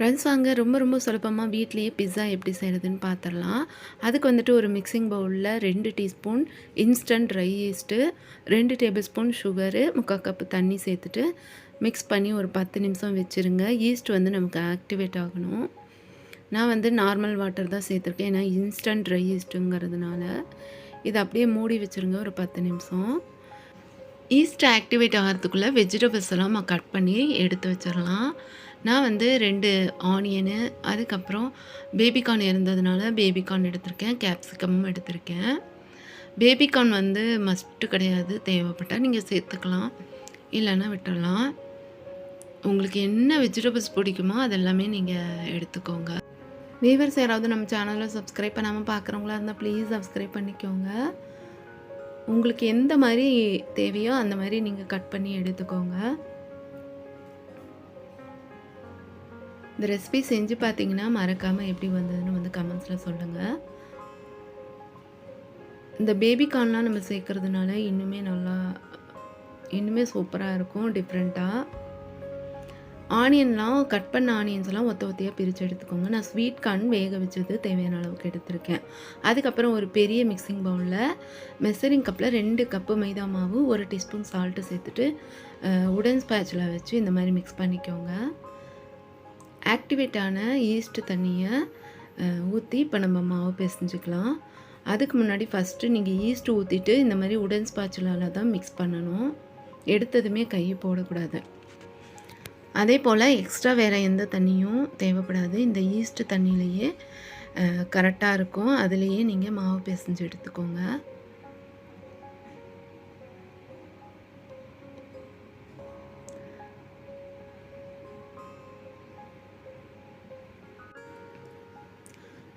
Friends வாங்க. ரொம்ப ரொம்ப சுலபமாக வீட்லேயே பிஸ்ஸா எப்படி செய்கிறதுன்னு பார்த்துடலாம் அதுக்கு வந்துட்டு ஒரு மிக்சிங் பவுலில் ரெண்டு டீஸ்பூன் இன்ஸ்டன்ட் ட்ரை ஈஸ்ட்டு ரெண்டு டேபிள் ஸ்பூன் சுகரு முக்கால் கப்பு தண்ணி சேர்த்துட்டு மிக்ஸ் பண்ணி ஒரு பத்து நிமிஷம் வச்சுருங்க. ஈஸ்ட் வந்து நமக்கு ஆக்டிவேட் ஆகணும். நான் வந்து நார்மல் வாட்டர் தான் சேர்த்துருக்கேன். ஏன்னா இன்ஸ்டன்ட் ட்ரை ஈஸ்ட்டுங்கிறதுனால இதை அப்படியே மூடி வச்சுருங்க ஒரு பத்து நிமிஷம். ஈஸ்ட் ஆக்டிவேட் ஆகிறதுக்குள்ளே வெஜிடபிள்ஸ் எல்லாம் நம்ம கட் பண்ணி எடுத்து வச்சிடலாம். நான் வந்து ரெண்டு ஆனியனு அதுக்கப்புறம் பேபிகார்ன் இருந்ததுனால பேபிகார்ன் எடுத்திருக்கேன். கேப்சிகமும் எடுத்திருக்கேன். பேபிகார்ன் வந்து மஸ்ட்டு கிடையாது தேவைப்பட்டால் நீங்கள் சேர்த்துக்கலாம். இல்லைன்னா விட்டுடலாம். உங்களுக்கு என்ன வெஜிடபிள்ஸ் பிடிக்குமோ அதெல்லாமே நீங்கள் எடுத்துக்கோங்க. வீவர்ஸ் யாராவது நம்ம சேனலில் சப்ஸ்கிரைப் பண்ணாமல் பார்க்குறவங்களா இருந்தால் ப்ளீஸ் சப்ஸ்கிரைப் பண்ணிக்கோங்க. உங்களுக்கு எந்த மாதிரி தேவையோ அந்த மாதிரி நீங்கள் கட் பண்ணி எடுத்துக்கோங்க. இந்த ரெசிபி செஞ்சு பார்த்தீங்கன்னா மறக்காமல் எப்படி வந்ததுன்னு வந்து கமெண்ட்ஸில் சொல்லுங்கள் இந்த பேபி கார்ன்லாம் நம்ம சேர்க்குறதுனால இன்னுமே நல்லா இன்னுமே சூப்பராக இருக்கும் டிஃப்ரெண்ட்டாக ஆனியன்லாம் கட் பண்ண ஆனியன்ஸ்லாம் ஒத்த ஒத்தையாக பிரித்து எடுத்துக்கோங்க. நான் ஸ்வீட் கார்ன் வேக வச்சது தேவையான அளவுக்கு எடுத்திருக்கேன். அதுக்கப்புறம் ஒரு பெரிய மிக்சிங் பவுலில் மெசரிங் கப்பில் ரெண்டு கப்பு மைதா மாவு ஒரு டீஸ்பூன் சால்ட்டு சேர்த்துட்டு உடன் ஸ்பேச்சில் வச்சு இந்த மாதிரி மிக்ஸ் பண்ணிக்கோங்க. ஆக்டிவேட்டான ஈஸ்ட்டு ஈஸ்ட் தண்ணியை ஊற்றி இப்போ நம்ம மாவு பிசைஞ்சிக்கலாம். அதுக்கு முன்னாடி ஃபஸ்ட்டு நீங்கள் ஈஸ்ட் ஊற்றிட்டு இந்த மாதிரி உடன் ஸ்பாச்சுலால் தான் மிக்ஸ் பண்ணணும். எடுத்ததுமே கையை போடக்கூடாது. அதே போல் எக்ஸ்ட்ரா வேறு எந்த தண்ணியும் தேவைப்படாது. இந்த ஈஸ்ட் தண்ணியிலையே கரெக்டாக இருக்கும். அதுலேயே நீங்கள் மாவு பிசைஞ்சு எடுத்துக்கோங்க.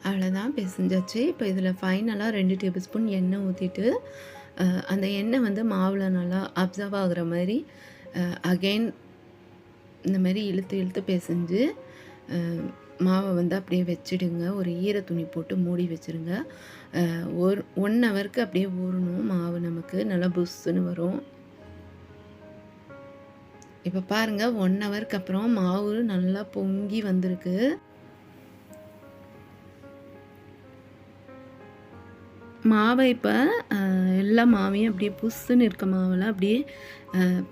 அவ்வளோதான் பிசைஞ்சாச்சு. இப்போ இதில் ஃபைனலாக ரெண்டு டேபிள் ஸ்பூன் எண்ணெய் ஊற்றிட்டு அந்த எண்ணெய் வந்து மாவில் நல்லா அப்சர்வ் ஆகிற மாதிரி அகெயின் இந்த மாதிரி இழுத்து இழுத்து பிசைஞ்சு மாவை வந்து அப்படியே வச்சிடுங்க. ஒரு ஈர துணி போட்டு மூடி வச்சுருங்க. ஒரு ஒன் ஹவருக்கு அப்படியே ஊறணும். மாவு நமக்கு நல்லா புஷ்ஷுன்னு வரும். இப்போ பாருங்கள் ஒன் ஹவருக்கு அப்புறம் மாவு நல்லா பொங்கி வந்திருக்கு. மாவை இப்போ எல்லா மாவையும் அப்படியே புஷ்ஷுன்னு இருக்க மாவெல்லாம் அப்படியே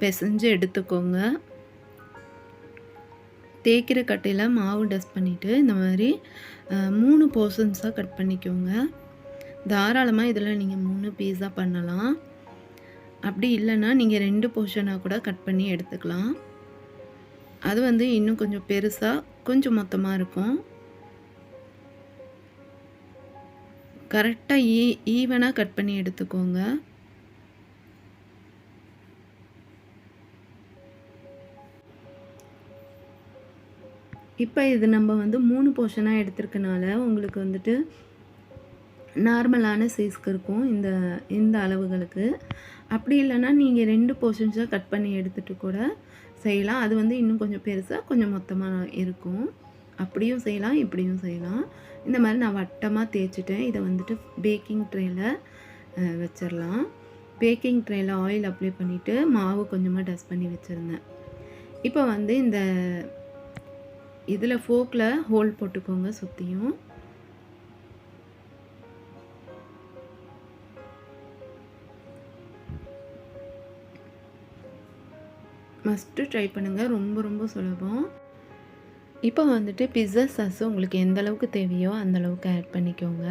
பிசைஞ்சு எடுத்துக்கோங்க. தேய்க்கிற கட்டையில் மாவு டஸ்ட் பண்ணிவிட்டு இந்த மாதிரி மூணு போர்ஷன்ஸாக கட் பண்ணிக்கோங்க. தாராளமாக இதில் நீங்கள் மூணு பீஸாக பண்ணலாம். அப்படி இல்லைன்னா நீங்கள் ரெண்டு போர்ஷனாக கூட கட் பண்ணி எடுத்துக்கலாம். அது வந்து இன்னும் கொஞ்சம் பெருசாக கொஞ்சம் மொத்தமாக இருக்கும். கரெக்டாக ஈ ஈவனாக கட் பண்ணி எடுத்துக்கோங்க. இப்போ இது நம்ம வந்து மூணு போர்ஷனாக எடுத்திருக்கனால உங்களுக்கு வந்துட்டு நார்மலான சைஸ்க்கு இருக்கும் இந்த இந்த அளவுகளுக்கு. அப்படி இல்லைன்னா நீங்கள் ரெண்டு போர்ஷன்ஸாக கட் பண்ணி எடுத்துகிட்டு கூட செய்யலாம். அது வந்து இன்னும் கொஞ்சம் பெருசாக கொஞ்சம் மொத்தமாக இருக்கும். அப்படியும் செய்யலாம் இப்படியும் செய்யலாம். இந்த மாதிரி நான் வட்டமாக தேய்ச்சிட்டேன். இதை வந்துட்டு பேக்கிங் ட்ரேயில் வச்சிடலாம் பேக்கிங் ட்ரேயில் ஆயில் அப்ளை பண்ணிவிட்டு மாவு கொஞ்சமாக டஸ்ட் பண்ணி வச்சுருந்தேன். இப்போ வந்து இந்த இதில் ஃபோக்கில் ஹோல் போட்டுக்கோங்க சுற்றியும் மஸ்ட்டு ட்ரை பண்ணுங்கள் ரொம்ப ரொம்ப சுலபம். இப்போ வந்துட்டு பிஸ்ஸா சாஸ் உங்களுக்கு எந்த அளவுக்கு தேவையோ அந்த அளவுக்கு ஆட் பண்ணிக்கோங்க.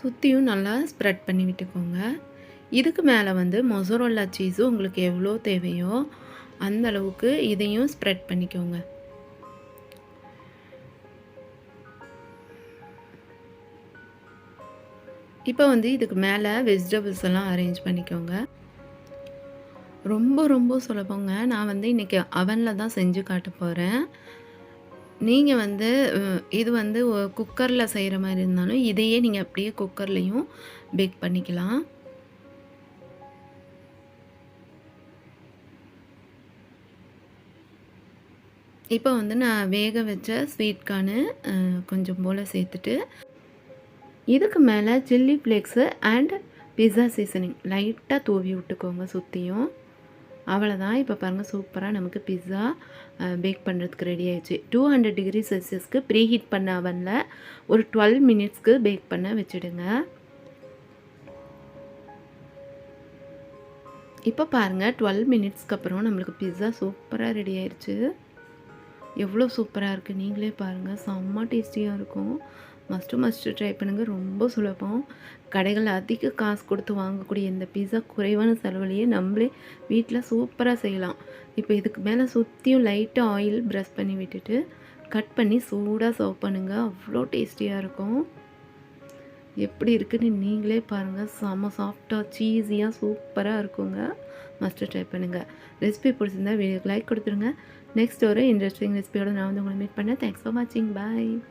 சுற்றியும் நல்லா ஸ்ப்ரெட் பண்ணி விட்டுக்கோங்க. இதுக்கு மேலே வந்து மொசரோல்லா சீஸும் உங்களுக்கு எவ்வளோ தேவையோ அந்த அளவுக்கு இதையும் ஸ்ப்ரெட் பண்ணிக்கோங்க. இப்போ வந்து இதுக்கு மேலே வெஜிடபிள்ஸ் எல்லாம் அரேஞ்ச் பண்ணிக்கோங்க. ரொம்ப ரொம்ப சுலபங்க நான் வந்து இன்றைக்கி அவனில் தான் செஞ்சு காட்ட போகிறேன் நீங்கள் வந்து இது வந்து குக்கரில் செய்கிற மாதிரி இருந்தாலும் இதையே நீங்கள் அப்படியே குக்கர்லேயும் பேக் பண்ணிக்கலாம். இப்போ வந்து நான் வேக வச்ச ஸ்வீட் கார்னு கொஞ்சம் போல் சேர்த்துட்டு, இதுக்கு மேலே chilli flakes and pizza seasoning லைட்டாக தூவி விட்டுக்கோங்க சுற்றியும் அவ்வளோதான் இப்போ பாருங்கள் சூப்பராக நமக்கு பிஸ்ஸா பேக் பண்ணுறதுக்கு ரெடி ஆயிடுச்சு. 200 டிகிரி செல்சியஸ்க்கு ப்ரீ ஹீட் பண்ண அவன்ல ஒரு 12 மினிட்ஸ்க்கு பேக் பண்ண வச்சுடுங்க. இப்போ பாருங்கள் டுவெல் மினிட்ஸ்க்கு அப்புறம் நம்மளுக்கு பிஸ்ஸா சூப்பராக ரெடி ஆயிடுச்சு எவ்வளோ சூப்பராக இருக்குது நீங்களே பாருங்கள் செம்ம டேஸ்டியாக இருக்கும். மஸ்ட்டு மஸ்ட்டு ட்ரை பண்ணுங்க. ரொம்ப சுலபம். கடைகளில் அதிக காசு கொடுத்து வாங்கக்கூடிய இந்த பீஸா குறைவான செலவுலையே நம்மளே வீட்டில் சூப்பராக செய்யலாம். இப்போ இதுக்கு மேலே சுற்றியும் லைட்டாக ஆயில் ப்ரஷ் பண்ணி விட்டுட்டு, கட் பண்ணி சூடாக சர்வ் பண்ணுங்கள் அவ்வளோ டேஸ்டியாக இருக்கும். எப்படி இருக்குன்னு நீங்களே பாருங்கள் செம்ம சாஃப்டாக சீஸியாக சூப்பராக இருக்குங்க. மஸ்ட்டு ட்ரை பண்ணுங்கள் ரெசிபி பிடிச்சிருந்தா வீடியோக்கு லைக் கொடுத்துருங்க நெக்ஸ்ட் ஒரு இன்ட்ரெஸ்டிங் ரெசிபியோடு நான் வந்து உங்கள மீட் பண்ணேன். தேங்க்ஸ் ஃபார் வாட்சிங். பாய்.